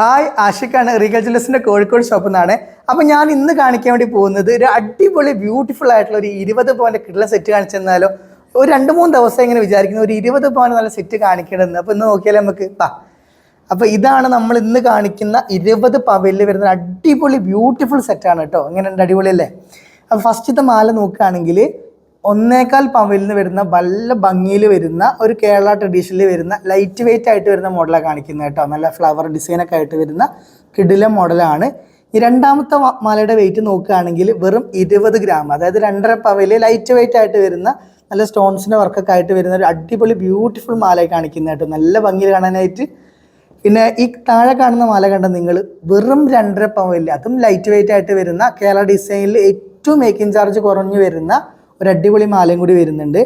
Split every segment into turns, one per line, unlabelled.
Hi ആഷിഖാണ് Regal ജ്വല്ലേഴ്സിന്റെ കോഴിക്കോട് ഷോപ്പിൽ നിന്നാണ്. അപ്പൊ ഞാൻ ഇന്ന് കാണിക്കാൻ വേണ്ടി പോകുന്നത് ഒരു അടിപൊളി ബ്യൂട്ടിഫുൾ ആയിട്ടുള്ള ഒരു ഇരുപത് പവന്റെ കിട്ടുന്ന സെറ്റ് കാണിച്ചു തന്നാലോ. ഒരു രണ്ട് മൂന്ന് ദിവസം ഇങ്ങനെ വിചാരിക്കുന്നു ഒരു ഇരുപത് പവൻ നല്ല സെറ്റ് കാണിക്കണമെന്ന്. അപ്പൊ ഇന്ന് നോക്കിയാലേ നമുക്ക് പാ അപ്പൊ ഇതാണ് നമ്മൾ ഇന്ന് കാണിക്കുന്ന ഇരുപത് പവലിൽ വരുന്ന അടിപൊളി ബ്യൂട്ടിഫുൾ സെറ്റാണ് കേട്ടോ. ഇങ്ങനെ അടിപൊളി അടിപൊളിയല്ലേ അപ്പൊ ഫസ്റ്റത്തെ മാല നോക്കുകയാണെങ്കിൽ ഒന്നേകാൽ പവിൽ നിന്ന് വരുന്ന നല്ല ഭംഗിയിൽ വരുന്ന ഒരു കേരള ട്രഡീഷനിൽ വരുന്ന ലൈറ്റ് വെയിറ്റ് ആയിട്ട് വരുന്ന മോഡലാണ് കാണിക്കുന്നത് കേട്ടോ. നല്ല ഫ്ലവർ ഡിസൈനൊക്കെ ആയിട്ട് വരുന്ന കിടില മോഡലാണ് ഈ രണ്ടാമത്തെ മാലയുടെ വെയിറ്റ് നോക്കുകയാണെങ്കിൽ വെറും ഇരുപത് ഗ്രാം അതായത് രണ്ടര പവയിൽ ലൈറ്റ് വെയിറ്റ് ആയിട്ട് വരുന്ന നല്ല സ്റ്റോൺസിന്റെ വർക്കൊക്കെ ആയിട്ട് വരുന്ന ഒരു അടിപൊളി ബ്യൂട്ടിഫുൾ മാല കാണിക്കുന്ന കേട്ടോ. നല്ല ഭംഗിയിൽ കാണാനായിട്ട്. പിന്നെ ഈ താഴെ കാണുന്ന മാല കണ്ട നിങ്ങൾ വെറും രണ്ടര പവയിൽ അതും ലൈറ്റ് വെയിറ്റ് ആയിട്ട് വരുന്ന കേരള ഡിസൈനിൽ ഏറ്റവും മേക്കിംഗ് ചാർജ് കുറഞ്ഞു വരുന്ന ഒരു അടിപൊളി മാലയും കൂടി വരുന്നുണ്ട്.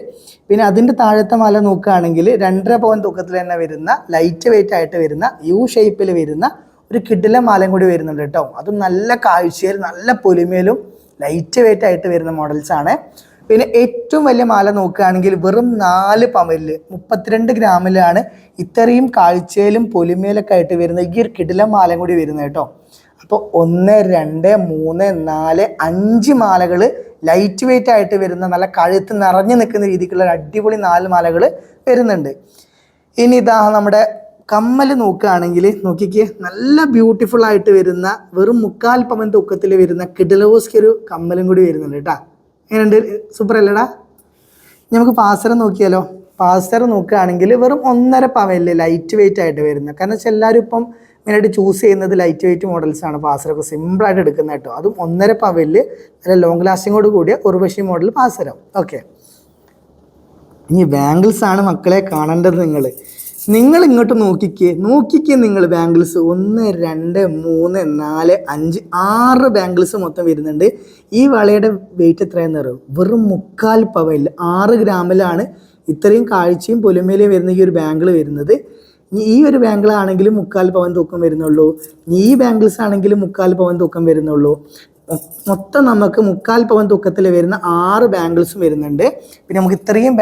പിന്നെ അതിന്റെ താഴത്തെ മാല നോക്കുകയാണെങ്കിൽ രണ്ടര പവൻ തൂക്കത്തിൽ തന്നെ വരുന്ന ലൈറ്റ് വെയിറ്റ് ആയിട്ട് വരുന്ന യു ഷേപ്പിൽ വരുന്ന ഒരു കിഡിലെ മാലയും കൂടി വരുന്നുണ്ട് കേട്ടോ. അതും നല്ല കാഴ്ചയിൽ നല്ല പൊലിമയിലും ലൈറ്റ് വെയിറ്റ് ആയിട്ട് വരുന്ന മോഡൽസ് ആണ്. പിന്നെ ഏറ്റവും വലിയ മാല നോക്കുകയാണെങ്കിൽ വെറും നാല് പവനിൽ മുപ്പത്തിരണ്ട് ഗ്രാമിലാണ് ഇത്രയും കാഴ്ചയിലും പൊലിമയിലൊക്കെ ആയിട്ട് വരുന്ന ഈ ഒരു കിടില മാലയും കൂടി വരുന്നത് കേട്ടോ. അപ്പോൾ ഒന്ന് രണ്ട് മൂന്ന് നാല് അഞ്ച് മാലകൾ ലൈറ്റ് വെയിറ്റ് ആയിട്ട് വരുന്ന നല്ല കഴുത്ത് നിറഞ്ഞു നിൽക്കുന്ന രീതിക്കുള്ള അടിപൊളി നാല് മാലകൾ വരുന്നുണ്ട്. ഇനി ഇതാ നമ്മുടെ കമ്മൽ നോക്കുകയാണെങ്കിൽ നോക്കിക്ക് നല്ല ബ്യൂട്ടിഫുൾ ആയിട്ട് വരുന്ന വെറും മുക്കാൽ പവൻ തൂക്കത്തിൽ വരുന്ന കിഡലോസ്കി ഒരു കമ്മലും കൂടി വരുന്നുണ്ട് കേട്ടോ. എങ്ങനെയുണ്ട്? സൂപ്പർ അല്ലേടാ നമുക്ക് പാസരം നോക്കിയാലോ? പാസർ നോക്കുകയാണെങ്കിൽ വെറും ഒന്നര പവനിൽ ലൈറ്റ് വെയിറ്റ് ആയിട്ട് വരുന്നത് കാരണം വെച്ചാൽ എല്ലാവരും ഇപ്പം മെയിനായിട്ട് ചൂസ് ചെയ്യുന്നത് ലൈറ്റ് വെയിറ്റ് മോഡൽസ് ആണ് പാസരൊക്കെ സിമ്പിളായിട്ട് എടുക്കുന്നത് കേട്ടോ. അതും ഒന്നര പവലിൽ നല്ല ലോങ് ലാസ്റ്റിങ്ങോട് കൂടിയ ഉർവശി മോഡൽ പാസരം ഓക്കെ ഇനി ബാംഗിൾസ് ആണ് മക്കളെ കാണേണ്ടത് നിങ്ങൾ നിങ്ങൾ ഇങ്ങോട്ട് നോക്കിക്കേ. നോക്കിക്കേ നിങ്ങൾ ബാംഗിൾസ് ഒന്ന് രണ്ട് മൂന്ന് നാല് അഞ്ച് ആറ് ബാംഗിൾസ് മൊത്തം വരുന്നുണ്ട്. ഈ വളയുടെ വെയിറ്റ് എത്രയാണെന്ന് അറിയും? വെറും മുക്കാൽ പവയിൽ ആറ് ഗ്രാമിലാണ് ഇത്രയും കാഴ്ചയും പൊലിമയിലും വരുന്ന ഈ ഒരു ബാംഗിൾ വരുന്നത്. ഈ ഒരു ബാംഗിൾ ആണെങ്കിലും മുക്കാൽ പവൻ തൂക്കം വരുന്നുള്ളൂ. ഈ ബാങ്കിൾസ് ആണെങ്കിലും മുക്കാൽ പവൻ തൂക്കം വരുന്നുള്ളൂ. മൊത്തം നമുക്ക് മുക്കാൽ പവൻ തൂക്കത്തിൽ വരുന്ന ആറ് ബാങ്കിൾസും വരുന്നുണ്ട്. പിന്നെ നമുക്ക് ഇത്രയും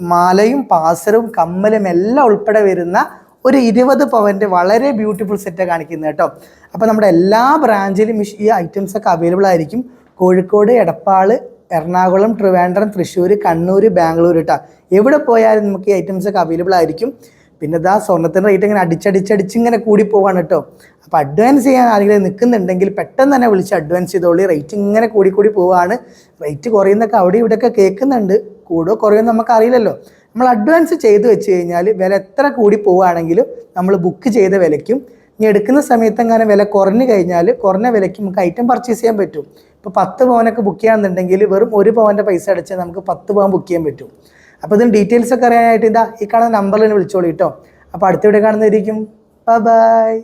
മാലയും പാസരവും കമ്മലും എല്ലാം ഉൾപ്പെടെ വരുന്ന ഒരു ഇരുപത് പവന്റെ വളരെ ബ്യൂട്ടിഫുൾ സെറ്റാണ് കാണിക്കുന്നത് കേട്ടോ. അപ്പോൾ നമ്മുടെ എല്ലാ ബ്രാഞ്ചിലും ഈ- ഐറ്റംസ് ഒക്കെ അവൈലബിൾ ആയിരിക്കും. കോഴിക്കോട് എടപ്പാൾ എറണാകുളം ട്രിവാൻഡ്രം തൃശ്ശൂർ കണ്ണൂർ ബാംഗ്ലൂർ കേട്ടോ എവിടെ പോയാലും നമുക്ക് ഈ ഐറ്റംസ് ഒക്കെ അവൈലബിൾ ആയിരിക്കും. പിന്നെ ഇതാ സ്വർണത്തിന്റെ റേറ്റ് ഇങ്ങനെ അടിച്ചടിച്ചടിച്ച് ഇങ്ങനെ കൂടി പോവാണ് കേട്ടോ. അപ്പോൾ അഡ്വാൻസ് ചെയ്യാൻ ആരെങ്കിലും നിൽക്കുന്നുണ്ടെങ്കിൽ പെട്ടെന്ന് തന്നെ വിളിച്ച് അഡ്വാൻസ് ചെയ്തോളി. റേറ്റ് ഇങ്ങനെ കൂടി കൂടി പോവാണ്. റേറ്റ് കുറയുന്നൊക്കെ അവിടെ ഇവിടെയൊക്കെ കേൾക്കുന്നുണ്ട്. കൂടോ കുറയോ നമുക്ക് അറിയില്ലല്ലോ നമ്മൾ അഡ്വാൻസ് ചെയ്ത് വെച്ച് കഴിഞ്ഞാൽ വില എത്ര കൂടി പോവുകയാണെങ്കിലും നമ്മൾ ബുക്ക് ചെയ്ത വിലയ്ക്കും ഇനി എടുക്കുന്ന സമയത്ത് അങ്ങനെ വില കുറഞ്ഞു കഴിഞ്ഞാൽ കുറഞ്ഞ വിലയ്ക്ക് നമുക്ക് ഐറ്റം പർച്ചേസ് ചെയ്യാൻ പറ്റും. ഇപ്പോൾ പത്ത് പവനൊക്കെ ബുക്ക് ചെയ്യാന്നുണ്ടെങ്കിൽ വെറും ഒരു പവന്റെ പൈസ അടച്ചാൽ നമുക്ക് പത്ത് പവൻ ബുക്ക് ചെയ്യാൻ പറ്റും. അപ്പോൾ ഇതിന് ഡീറ്റെയിൽസ് ഒക്കെ അറിയാനായിട്ട് ഇതാ ഈ കാണുന്ന നമ്പറിൽ വിളിച്ചോളൂ കേട്ടോ അപ്പോൾ അടുത്ത വീഡിയോ കാണുന്നതായിരിക്കും? ബൈ